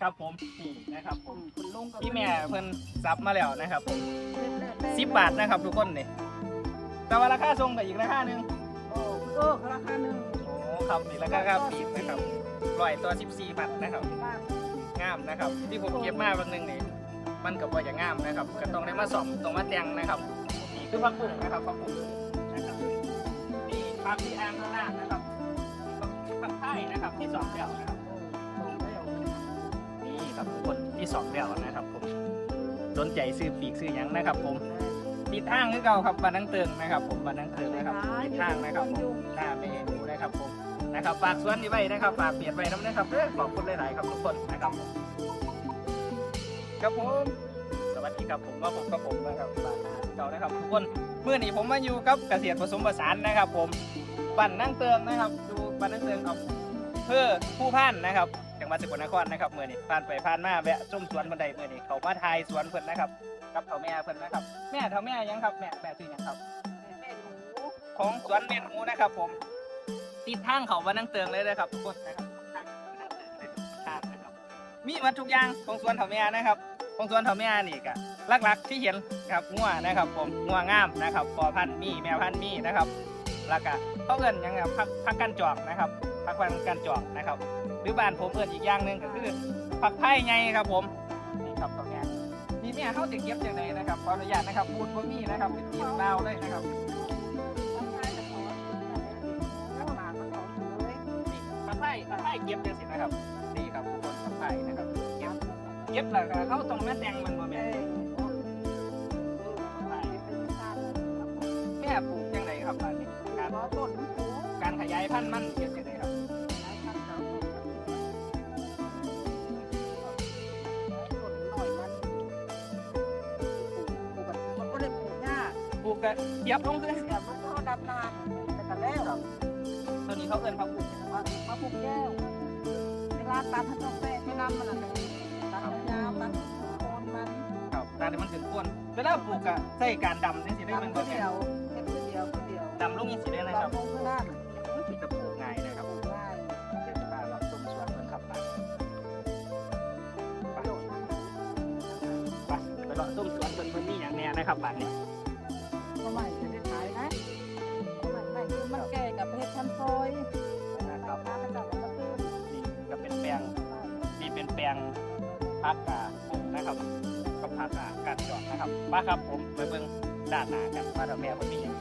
ครับผมนี่นะครับผมคุณลุงก็พี่แม่เพิ่นซับมาแล้วนะครับผมสิสิบบาทนะครับทุกคนนี่แต่ว่าราคาทรงกับอีกราคาหนึ่งโอ้เออราคาหนึ่งโอ้ครับนี่ราคาค่าปีกนะครับร้อยตัวสิบสี่บาทนะครับบ้านงามนะครับ ที่ผมเก็บมาบางหนึงนี่มันกับว่าอย่างงามนะครับก็ต้องได้มาสอมต้องมาแต่งนะครับนี่คือพักบุ้งนะครับพักบุ้งนะครับนี่พักที่อ่างข้างล่างนะครับพักไทยนะครับที่สองเดี่ยวนะครับ ครับทุกคนที่สองเดี่ยวนะครับผมสนใจซื้อปีกซื้อหยังนะครับผมติดทางคือเก่าครับบ้านนังเติงนะครับ ผมบ้านนังเติงนะครับติดทางนะครับผมหน้าเมนูนะครับผมนะครับฝากสวนนี้ไว้นะครับฝากเปลี่ยนไว้น้ำนะครับเด้อขอบคุณหลายๆครับทุกคนนะครับผมครับผมสวัสดีครับผมว่าผมกับผมนะครับบ้านเก่านะครับทุกคนเมื่อนี้ผมมาอยู่กับเกษตรผสมผสานนะครับ ผมบ้านนังเติงนะครับอยู่บ้านนังเติงเอาเพื่อผู้พันนะครับ งหวัดสกลนครนะครับเมื่อนี้ผ่านไปผ่านมาแวะชมสวนบันไดเมื่อนี้เขามาทายสวนเพิ่นนะครับกับเฒ่าแม่เพิ่นนะครับ แม่เฒ่าแม่ยังครับแม่แม่ชื่อยังครับ แม่หนูของสวนเมนหมูนะครับ ผม ติดทางเขาว่านังเตืองเลยนะครับทุกคนนะครับทางนะครับ มีหมาทุกอย่างของสวนเฒ่าแม่นะครับของสวนเฒ่าแม่นี่ก็หลักๆที่เห็นครับงัวนะครับ ผมงัวงามนะครับพอพันธุ์มีแม่พันธุ์มีนะครับแล้วก็เขาเอินยังครับพักพักกันจอกนะครับ พักพันกันจอกนะครับ หรือบ้านผมเอินอีกอย่างหนึ่งก็คือผักไผ่ไงครับผมนี่ครับตรงนี้นี่แม่เข้าจะเก็บอย่างไรนะครับขออนุญาตนะครับพูดบ่มีนะครับเป็นตีนเปล่าเลยนะครับผักไผ่ผักไผ่เก็บจังสินะครับนี่ครับทุกคนผักไผ่นะครับเก็บเก็บแล้วก็เขาต้องมาแตงมันบ่แม่แม่ผักไผ่แม่ปลูกจังไรครับบ้านนี้การขอต้นการขยายพันธุ์มันเก็บจังไรครับ กก็เทียบลงเลยแต่มันก็ดำนาแต่กันแล้วหรอกตัวนี้เขาเอิ้นผักบุ้งมามาปลูกแก้วเวลาตัดให้ต้องแป้ให้น้ำมันอะไรตัดยาวตัดโคนมันครับตาที่มันขึ้นก้นเวลาปลูกก็ใส่การดำนี่สิได้มันตับ่ดแม่เดียวเก็บเดียวเดียวดำลงยังสิได้นะครับตัดลงข้างล่างมันจะปลูกง่ายนะครับง่ายเดี๋ยวจะพาเราชมสวนเพิ่นครับไปไปไปเลาะชมสวนเพิ่นเพิ่นมีอย่างแน่นะครับบ้านนี้ งพักกานะครับกับพักกาการจอดนะครับมาครับผมไปเบิ่งด้านหน้ากันว่าเราแม่เพิ่นมีอย่าง